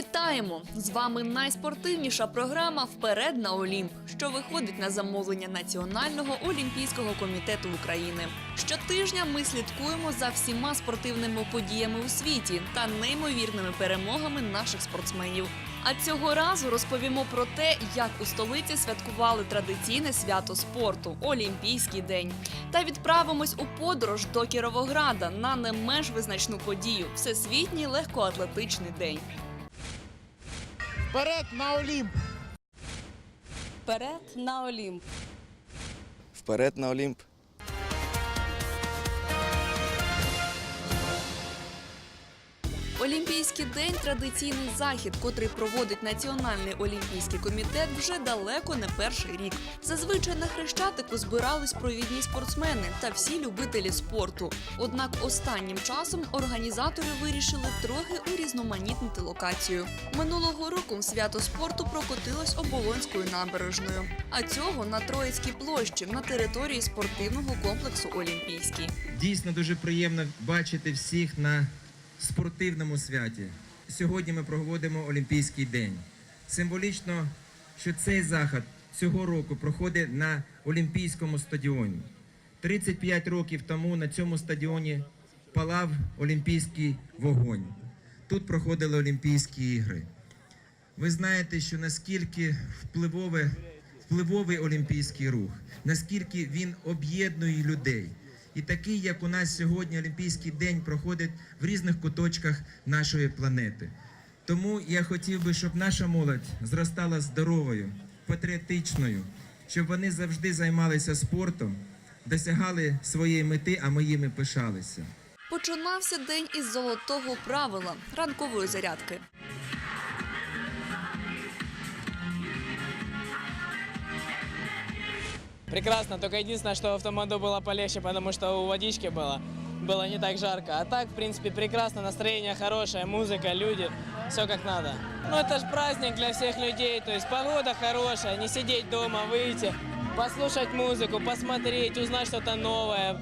Вітаємо! З вами найспортивніша програма Вперед на Олімп, що виходить на замовлення Національного олімпійського комітету України. Щотижня ми слідкуємо за всіма спортивними подіями у світі та неймовірними перемогами наших спортсменів. А цього разу розповімо про те, як у столиці святкували традиційне свято спорту Олімпійський день. Та відправимось у подорож до Кіровограда на не менш визначну подію Всесвітній легкоатлетичний день. Вперед на Олімп! Вперед на Олімп. Вперед на Олімп! Олімпійський день традиційний захід, котрий проводить Національний олімпійський комітет вже далеко не перший рік. Зазвичай на хрещатику збирались провідні спортсмени та всі любителі спорту. Однак останнім часом організатори вирішили трохи урізноманітнити локацію. Минулого року свято спорту прокотилось оболонською набережною, а цього на Троїцькій площі на території спортивного комплексу Олімпійський. Дійсно дуже приємно бачити всіх на спортивному святі. Сьогодні ми проводимо Олімпійський день. Символічно, що цей захід цього року проходить на Олімпійському стадіоні. 35 років тому на цьому стадіоні палав Олімпійський вогонь. Тут проходили Олімпійські ігри. Ви знаєте, що наскільки впливове, впливовий олімпійський рух, наскільки він об'єднує людей. І такий, як у нас сьогодні Олімпійський день проходить в різних куточках нашої планети. Тому я хотів би, щоб наша молодь зростала здоровою, патріотичною, щоб вони завжди займалися спортом, досягали своєї мети, а ми їми пишалися. Починався день із золотого правила ранкової зарядки. Прекрасно, только единственное, что в автомоду было полегче, потому что у водички было, было не так жарко. А так, в принципе, прекрасно, настроение хорошее, музыка, люди, все как надо. Ну, это же праздник для всех людей, то есть погода хорошая, не сидеть дома, выйти, послушать музыку, посмотреть, узнать что-то новое.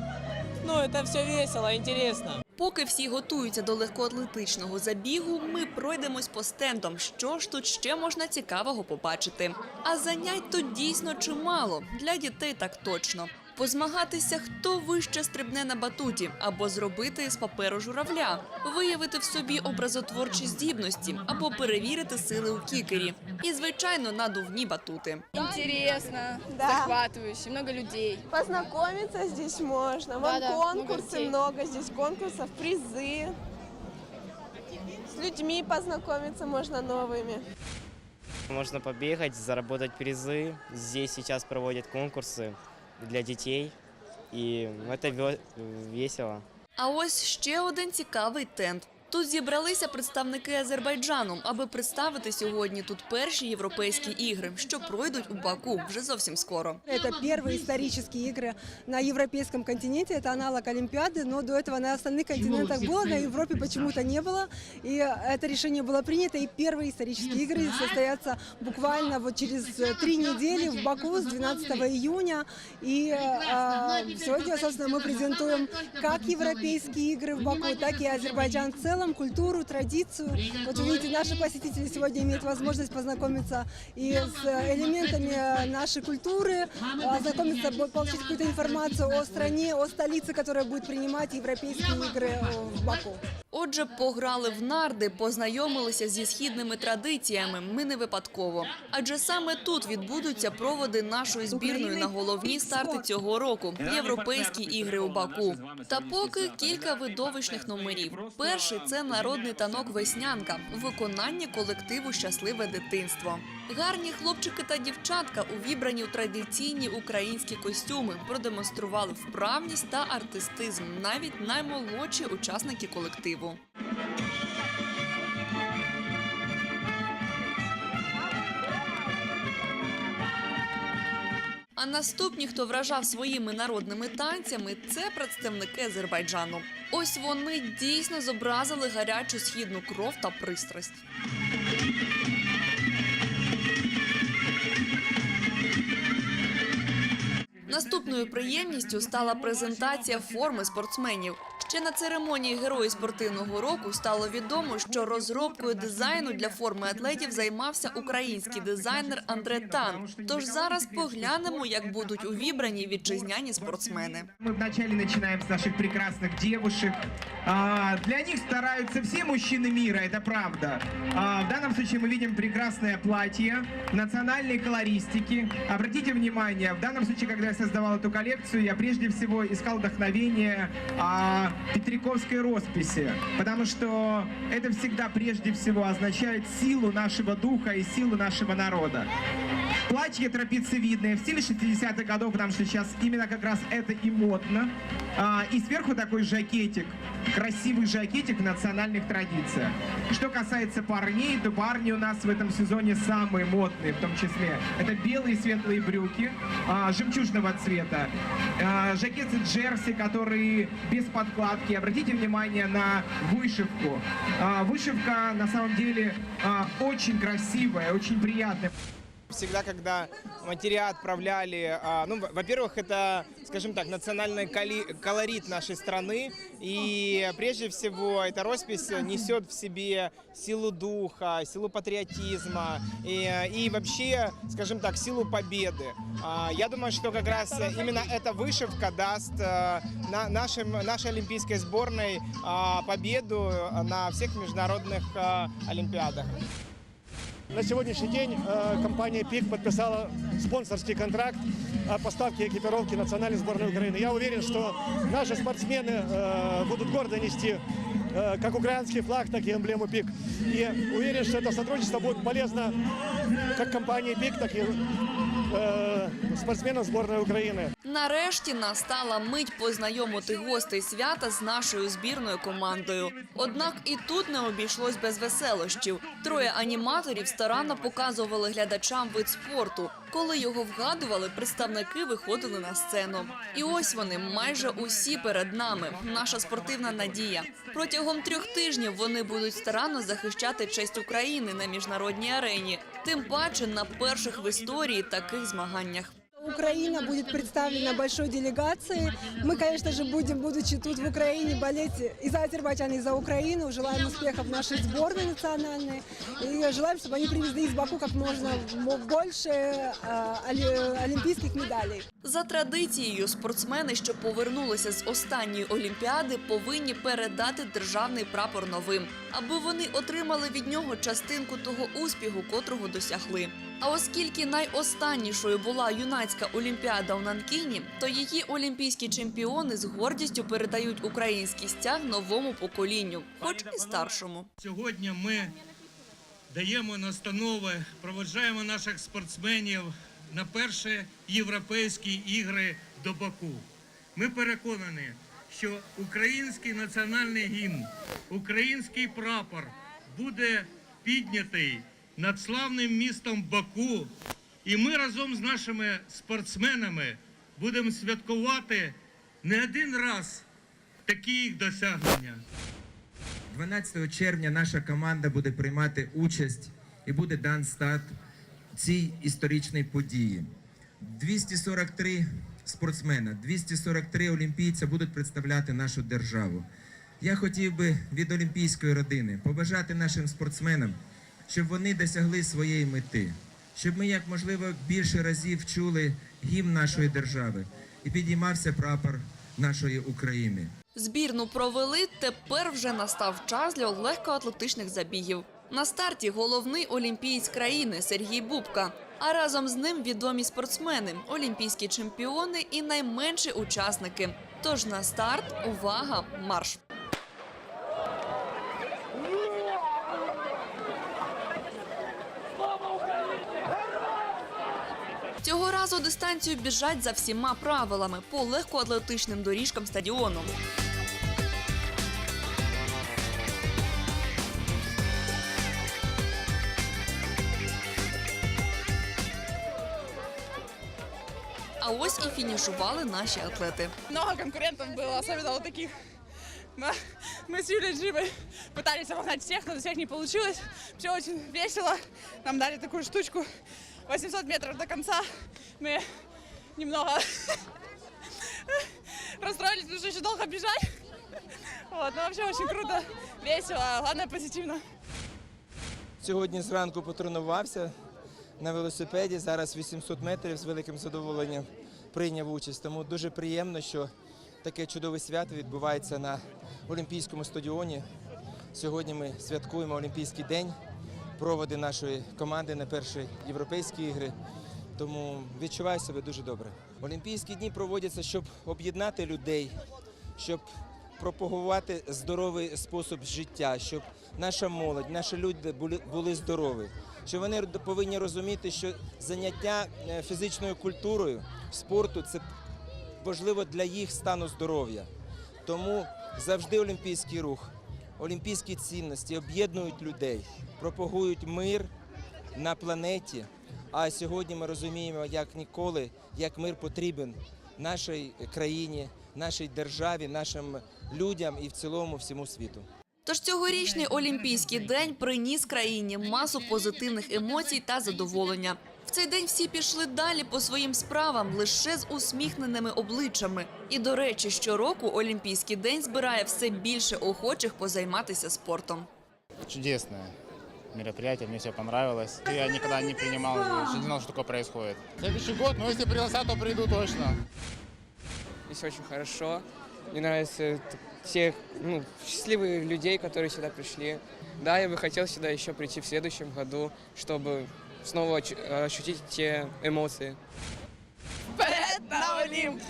Ну, это все весело, интересно. Поки всі готуються до легкоатлетичного забігу, ми пройдемось по стендам. Що ж тут ще можна цікавого побачити? А занять тут дійсно чимало для дітей так точно Позмагатися, хто вище стрибне на батуті, або зробити з паперу журавля, виявити в собі образотворчі здібності, або перевірити сили у кікері. І, звичайно, надувні батути. Интересно, Да. захватывающе, много людей. Познакомиться здесь можно. Вон Да-да, много конкурсы людей. много, здесь конкурсов, призы. С людьми познакомиться можно новыми. Можно побегать, заработать призы. Здесь сейчас проводят конкурсы для дітей, і це весело. А ось ще один цікавий тент. Тут зібралися представники Азербайджану, аби представити сьогодні тут перші європейські ігри, що пройдуть у Баку вже зовсім скоро. Это первые исторические игры на европейском континенте. Это аналог Олимпиады, но до этого на остальных континентах было, на Европе почему-то не было. И это решение было принято, и первые исторические игры состоятся буквально вот через э, три недели в Баку с 12 июня. И э, сегодня, собственно, мы презентуем как европейские игры в Баку, так и Азербайджан в целом, культуру, традицию. Вот видите, наши посетители сегодня имеют возможность познакомиться и с элементами нашей культуры, ознакомиться, бо- получить какую-то информацию о стране, о столице, которая будет принимать европейские игры э, в Баку. Отже, пограли в нарди, познайомилися зі східними традиціями. Ми не випадково. Адже саме тут відбудуться проводи нашої збірної на головні старти цього року європейські ігри у Баку. Та поки кілька видовищних номерів. Перший це народний танок Веснянка у виконанні колективу Щасливе дитинство. Гарні хлопчики та дівчатка, увібрані у традиційні українські костюми, продемонстрували вправність та артистизм, навіть наймолодші учасники колективу. А наступні, хто вражав своїми народними танцями, це представники Азербайджану. Ось вони дійсно зобразили гарячу східну кров та пристрасть. Наступною приємністю стала презентація форми спортсменів. Ще на церемонії Герої спортивного року стало відомо, що розробкою дизайну для форми атлетів займався український дизайнер Андре Тан. Тож зараз поглянемо, як будуть увібрані вітчизняні спортсмени. Мы вначале начинаем с наших прекрасных девушек. А, Для них стараются все мужчины мира, это правда. А, В данном случае мы видим прекрасное платье, национальные колористики. Обратите внимание, в данном случае, когда я создавал эту коллекцию, я прежде всего искал вдохновение а, петриковской росписи, потому что это всегда прежде всего означает силу нашего духа и силу нашего народа. Платье трапециевидное в стиле 60-х годов, потому что сейчас именно как раз это и модно. А, и сверху такой жакетик, красивый жакетик в национальных традициях. Что касается парней, то парни у нас в этом сезоне самые модные, в том числе. Это белые светлые брюки а, жемчужного цвета, а, жакеты джерси, которые без подкладки. Обратите внимание на вышивку. Вышивка на самом деле очень красивая, очень приятная. Всегда, когда матеря отправляли, а, ну, во- во-первых, это, скажем так, национальный коли- колорит нашей страны, и прежде всего эта роспись несет в себе силу духа, силу патриотизма и, и вообще, скажем так, силу победы. А, Я думаю, что как раз именно эта вышивка даст на- нашим, нашей олимпийской сборной а, победу на всех международных а, олимпиадах. На сегодняшний день э, компания ПИК подписала спонсорский контракт о поставке экипировки национальной сборной Украины. Я уверен, что наши спортсмены э, будут гордо нести э, как украинский флаг, так и эмблему ПИК. И уверен, что это сотрудничество будет полезно как компании ПИК, так и э, спортсменам сборной Украины. Нарешті настала мить познайомити гостей свята з нашою збірною командою. Однак і тут не обійшлось без веселощів. Троє аніматорів старанно показували глядачам вид спорту. Коли його вгадували, представники виходили на сцену. І ось вони майже усі перед нами. Наша спортивна надія. Протягом трьох тижнів вони будуть старанно захищати честь України на міжнародній арені. Тим паче на перших в історії таких змаганнях. Украина будет представлена большой делегацией. Мы, конечно же, будем, будучи тут в Украине, болеть и за Азербайджан, и за Украину. Желаем успехов нашей сборной национальной. И желаем, чтобы они привезли из Баку как можно мо- больше э, оли- олимпийских медалей. За традицією, спортсмени, що повернулися з останньої олімпіади, повинні передати державний прапор новим, аби вони отримали від нього частинку того успіху, котрого досягли. А оскільки найостаннішою була юнацька олімпіада у Нанкіні, то її олімпійські чемпіони з гордістю передають український стяг новому поколінню, хоч і старшому. Сьогодні ми даємо настанови, проведжаємо наших спортсменів на перші європейські ігри до Баку. Ми переконані, що український національний гімн, український прапор буде піднятий над славним містом Баку, і ми разом з нашими спортсменами будемо святкувати не один раз такі їх досягнення. 12 червня наша команда буде приймати участь і буде дан старт цій історичній події. 243 спортсмена, 243 олімпійця будуть представляти нашу державу. Я хотів би від олімпійської родини побажати нашим спортсменам, щоб вони досягли своєї мети, щоб ми як можливо більше разів чули гімн нашої держави і підіймався прапор нашої України. Збірну провели. Тепер вже настав час для легкоатлетичних забігів. На старті головний олімпієць країни Сергій Бубка. А разом з ним відомі спортсмени, олімпійські чемпіони і найменші учасники. Тож на старт увага, марш! Цього разу дистанцію біжать за всіма правилами по легкоатлетичним доріжкам стадіону. А ось і фінішували наші атлети. Много конкурентов было, особенно вот таких. Мы, мы с Юлей Джимой пытались обогнать всех, но всех не получилось. Все очень весело. Нам дали такую штучку. 800 метров до конца. Мы немного расстроились, потому что еще долго бежать. Вот, ну вообще очень круто, весело, а главное позитивно. Сьогодні зранку потренувався на велосипеді. Зараз 800 метрів з великим задоволенням прийняв участь. Тому дуже приємно, що таке чудове свято відбувається на Олімпійському стадіоні. Сьогодні ми святкуємо Олімпійський день, проводи нашої команди на перші європейські ігри. Тому відчуваю себе дуже добре. Олімпійські дні проводяться, щоб об'єднати людей, щоб пропагувати здоровий спосіб життя, щоб наша молодь, наші люди були, здорові. Що вони повинні розуміти, що заняття е, фізичною культурою, спорту це важливо для їх стану здоров'я. Тому завжди олімпійський рух, олімпійські цінності об'єднують людей, пропагують мир на планеті. А сьогодні ми розуміємо, як ніколи, як мир потрібен нашій країні, нашій державі, нашим людям і в цілому всьому світу. Тож цьогорічний Олімпійський день приніс країні масу позитивних емоцій та задоволення. В цей день всі пішли далі по своїм справам лише з усміхненими обличчями. І до речі, щороку Олімпійський день збирає все більше охочих позайматися спортом. чудесное мероприятие, мне все понравилось. Я никогда не принимал, не знал, что такое происходит. Следующий год, ну если пригласят, то приду точно. Здесь очень хорошо. Мне нравятся те ну, счастливые людей, которые сюда пришли. Да, я бы хотел сюда еще прийти в следующем году, чтобы снова ощутить те эмоции. Вперед на Олимп!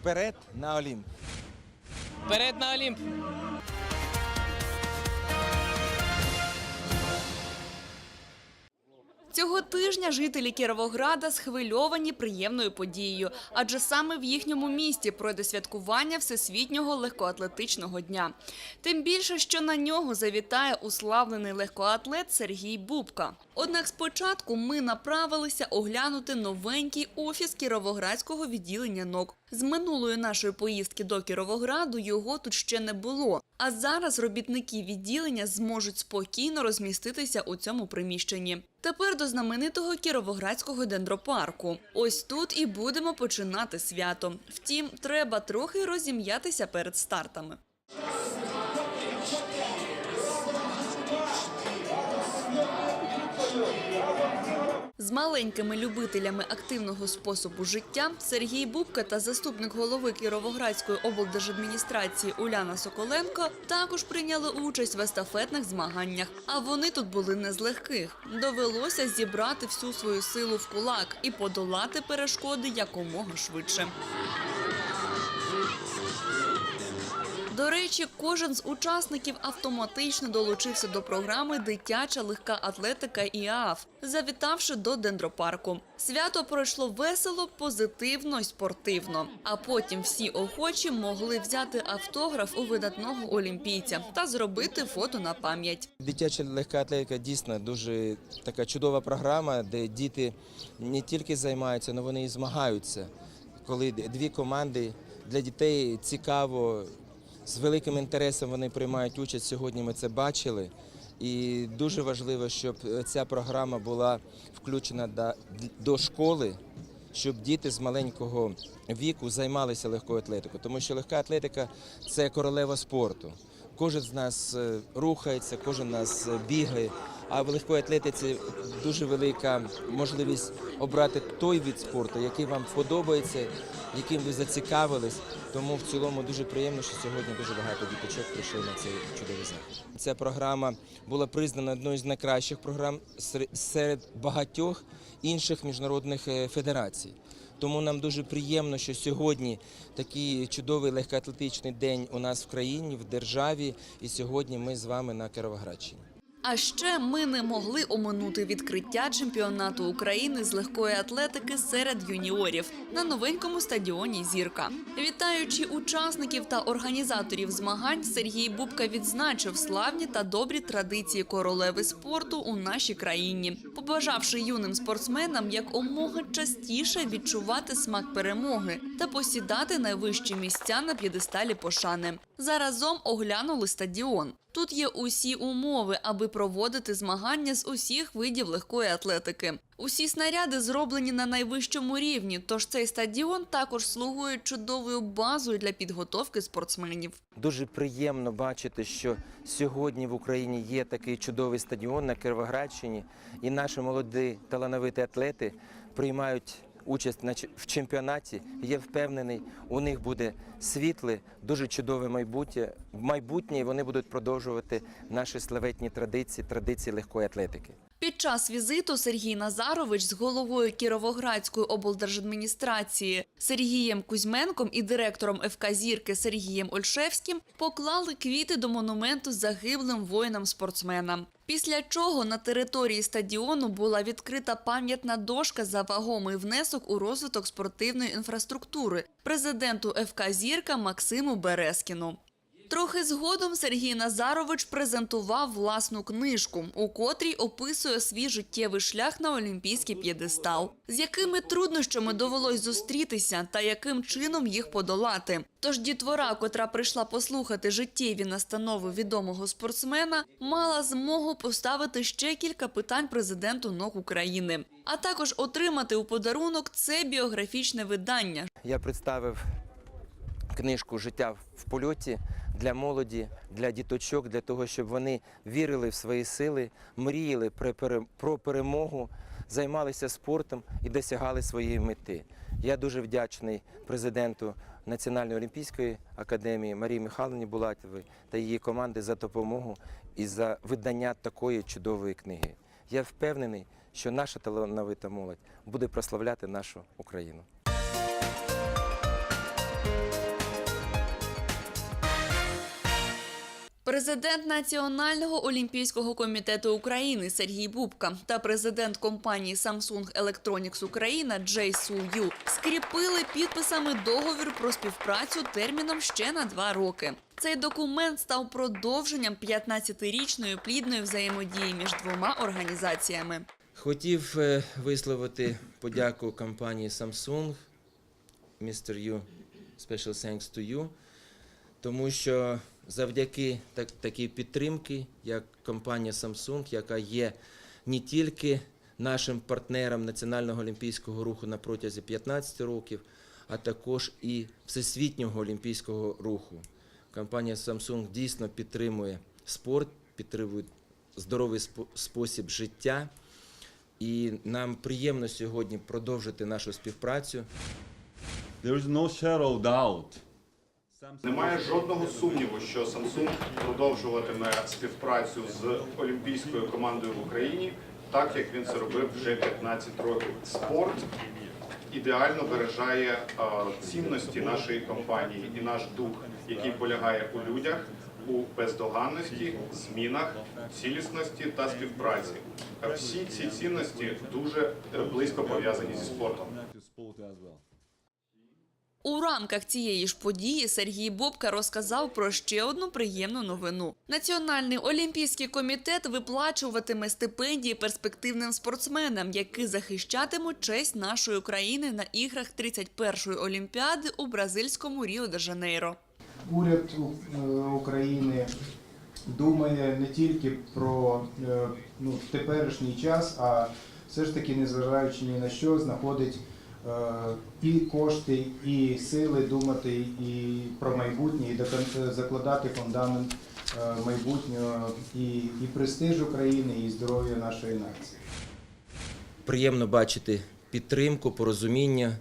Вперед на Олімп! Вперед на Олимп! Цього тижня жителі Кіровограда схвильовані приємною подією, адже саме в їхньому місті пройде святкування Всесвітнього легкоатлетичного дня. Тим більше, що на нього завітає уславлений легкоатлет Сергій Бубка. Однак спочатку ми направилися оглянути новенький офіс Кіровоградського відділення НОК. З минулої нашої поїздки до Кіровограду його тут ще не було. А зараз робітники відділення зможуть спокійно розміститися у цьому приміщенні. Тепер до знаменитого Кіровоградського дендропарку. Ось тут і будемо починати свято. Втім, треба трохи розім'ятися перед стартами. З маленькими любителями активного способу життя Сергій Бубка та заступник голови Кіровоградської облдержадміністрації Уляна Соколенко також прийняли участь в естафетних змаганнях. А вони тут були не з легких. Довелося зібрати всю свою силу в кулак і подолати перешкоди якомога швидше. До речі, кожен з учасників автоматично долучився до програми Дитяча легка атлетика ІАФ, завітавши до дендропарку. Свято пройшло весело, позитивно й спортивно. А потім всі охочі могли взяти автограф у видатного олімпійця та зробити фото на пам'ять. Дитяча легка атлетика дійсно дуже така чудова програма, де діти не тільки займаються, але вони і змагаються. Коли дві команди для дітей цікаво, з великим інтересом вони приймають участь. Сьогодні ми це бачили. І дуже важливо, щоб ця програма була включена до, до школи, щоб діти з маленького віку займалися легкою атлетикою. Тому що легка атлетика це королева спорту. Кожен з нас е, рухається, кожен з нас е, бігає. А в легкої атлетиці дуже велика можливість обрати той від спорту, який вам подобається, яким ви зацікавились. Тому в цілому дуже приємно, що сьогодні дуже багато діточок прийшли на цей чудовий захід. Ця програма була признана одною з найкращих програм серед багатьох інших міжнародних е, федерацій. Тому нам дуже приємно, що сьогодні такий чудовий легкоатлетичний день у нас в країні, в державі, і сьогодні ми з вами на Кіровоградщині. А ще ми не могли оминути відкриття чемпіонату України з легкої атлетики серед юніорів на новенькому стадіоні Зірка. Вітаючи учасників та організаторів змагань, Сергій Бубка відзначив славні та добрі традиції королеви спорту у нашій країні, побажавши юним спортсменам якомога частіше відчувати смак перемоги та посідати найвищі місця на п'єдесталі пошани. Заразом оглянули стадіон. Тут є усі умови, аби проводити змагання з усіх видів легкої атлетики. Усі снаряди зроблені на найвищому рівні, тож цей стадіон також слугує чудовою базою для підготовки спортсменів. Дуже приємно бачити, що сьогодні в Україні є такий чудовий стадіон на Кіровоградщині, і наші молоді талановиті атлети приймають участь в чемпіонаті. Є впевнений, у них буде світле, дуже чудове майбутнє. В майбутнє вони будуть продовжувати наші славетні традиції, традиції легкої атлетики. Під час візиту Сергій Назарович з головою Кіровоградської облдержадміністрації Сергієм Кузьменком і директором ФК «Зірки» Сергієм Ольшевським поклали квіти до монументу загиблим воїнам-спортсменам. Після чого на території стадіону була відкрита пам'ятна дошка за вагомий внесок у розвиток спортивної інфраструктури президенту ФК «Зірка» Максиму Березкіну. Трохи згодом Сергій Назарович презентував власну книжку, у котрій описує свій життєвий шлях на олімпійський п'єдестал, з якими труднощами довелось зустрітися та яким чином їх подолати. Тож дітвора, котра прийшла послухати життєві настанови відомого спортсмена, мала змогу поставити ще кілька питань президенту НОК України, а також отримати у подарунок це біографічне видання, Я представив книжку Життя в польоті для молоді, для діточок, для того, щоб вони вірили в свої сили, мріяли про перемогу, займалися спортом і досягали своєї мети. Я дуже вдячний президенту Національної олімпійської академії Марії Михайловні Булатовій та її команди за допомогу і за видання такої чудової книги. Я впевнений, що наша талановита молодь буде прославляти нашу Україну. Президент Національного олімпійського комітету України Сергій Бубка та президент компанії Samsung Electronics Україна Джей Су Ю скріпили підписами договір про співпрацю терміном ще на два роки. Цей документ став продовженням 15-річної плідної взаємодії між двома організаціями. Хотів е, висловити подяку компанії Samsung, Mr. Yu, special thanks to you, тому що завдяки так, такій підтримки, як компанія Samsung, яка є не тільки нашим партнером Національного олімпійського руху на протязі 15 років, а також і всесвітнього олімпійського руху. Компанія Samsung дійсно підтримує спорт, підтримує здоровий спосіб життя. І нам приємно сьогодні продовжити нашу співпрацю. There is no shadow doubt. Немає жодного сумніву, що Samsung продовжуватиме співпрацю з олімпійською командою в Україні, так як він це робив вже 15 років. Спорт ідеально виражає е, цінності нашої компанії і наш дух, який полягає у людях, у бездоганності, змінах, цілісності та співпраці. Всі ці цінності дуже е, близько пов'язані зі спортом. У рамках цієї ж події Сергій Бобка розказав про ще одну приємну новину. Національний олімпійський комітет виплачуватиме стипендії перспективним спортсменам, які захищатимуть честь нашої країни на іграх 31-ї олімпіади у бразильському Ріо-де-Жанейро. уряд е, України думає не тільки про е, ну, теперішній час, а все ж таки, незважаючи ні на що, знаходить і кошти, і сили думати і про майбутнє, і закладати фундамент е, майбутнього і, і престижу країни, і здоров'я нашої нації. Приємно бачити підтримку, порозуміння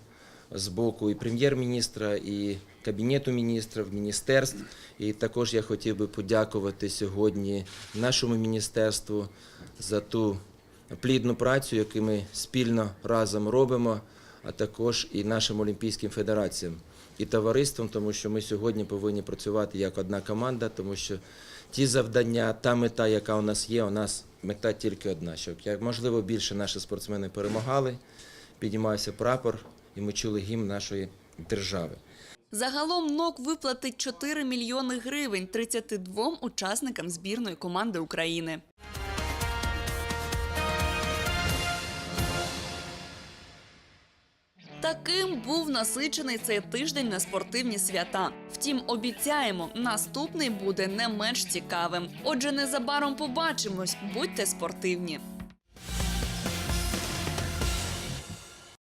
з боку і прем'єр-міністра, і кабінету міністрів, міністерств. І також я хотів би подякувати сьогодні нашому міністерству за ту плідну працю, яку ми спільно разом робимо, а також і нашим олімпійським федераціям і товариством, тому що ми сьогодні повинні працювати як одна команда, тому що ті завдання, та мета, яка у нас є, у нас мета тільки одна, щоб як можливо більше наші спортсмени перемагали, піднімався прапор, і ми чули гімн нашої держави. Загалом НОК виплатить 4 мільйони гривень 32 учасникам збірної команди України. Таким був насичений цей тиждень на спортивні свята. Втім, обіцяємо, наступний буде не менш цікавим. Отже, незабаром побачимось. Будьте спортивні.